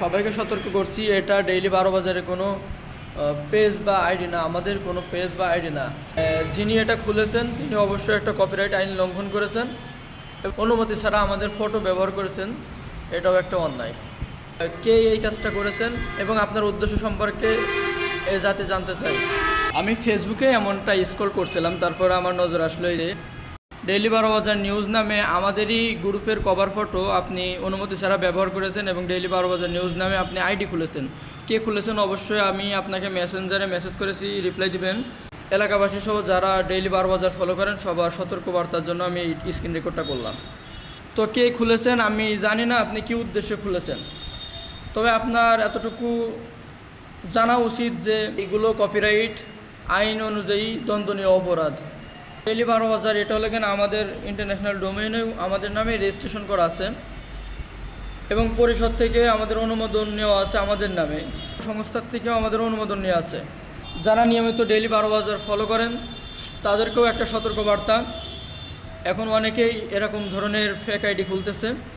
সবাইকে সতর্ক করছি, এটা ডেইলি বারো বাজারে কোনো পেজ বা আইডি না, আমাদের কোনো পেজ বা আইডি না। যিনি এটা খুলেছেন, তিনি অবশ্যই একটা কপিরাইট আইন লঙ্ঘন করেছেন। অনুমতি ছাড়া আমাদের ফটো ব্যবহার করেছেন, এটাও একটা অন্যায়। কে এই কাজটা করেছেন এবং আপনার উদ্দেশ্য সম্পর্কে এ যাতে জানতে চাই। আমি ফেসবুকে এমনটা স্ক্রল করছিলাম, তারপরে আমার নজর আসলো এই যে ডেইলি বারো বাজার নিউজ নামে আমাদেরই গ্রুপের কভার ফটো আপনি অনুমতি ছাড়া ব্যবহার করেছেন এবং ডেইলি বারো বাজার নিউজ নামে আপনি আইডি খুলেছেন। কে খুলেছেন অবশ্যই আমি আপনাকে মেসেঞ্জারে মেসেজ করেছি রিপ্লাই দিবেন। এলাকাবাসী সহ যারা ডেইলি বারো বাজার ফলো করেন, সবার সতর্কবার্তার জন্য আমি স্ক্রিন রেকর্ডটা করলাম। তো কে খুলেছেন আমি জানি না আপনি কি উদ্দেশ্যে খুলেছেন। তবে আপনার এতটুকু জানা উচিত যে এগুলো কপিরাইট আইন অনুযায়ী দণ্ডনীয় অপরাধ। ডেলি বারো হাজার এটা হলো কেন আমাদের ইন্টারন্যাশনাল ডোমেইনেও আমাদের নামে রেজিস্ট্রেশন করা আছে। এবং পরিষদ থেকে আমাদের অনুমোদন নেওয়া আছে আমাদের নামে। সংস্থার থেকেও আমাদের অনুমোদন নেওয়া আছে। যারা নিয়মিত ডেলি বারো বাজার ফলো করেন, তাদেরকেও একটা সতর্কবার্তা। এখন অনেকেই এরকম ধরনের ফেক আইডি খুলতেছে।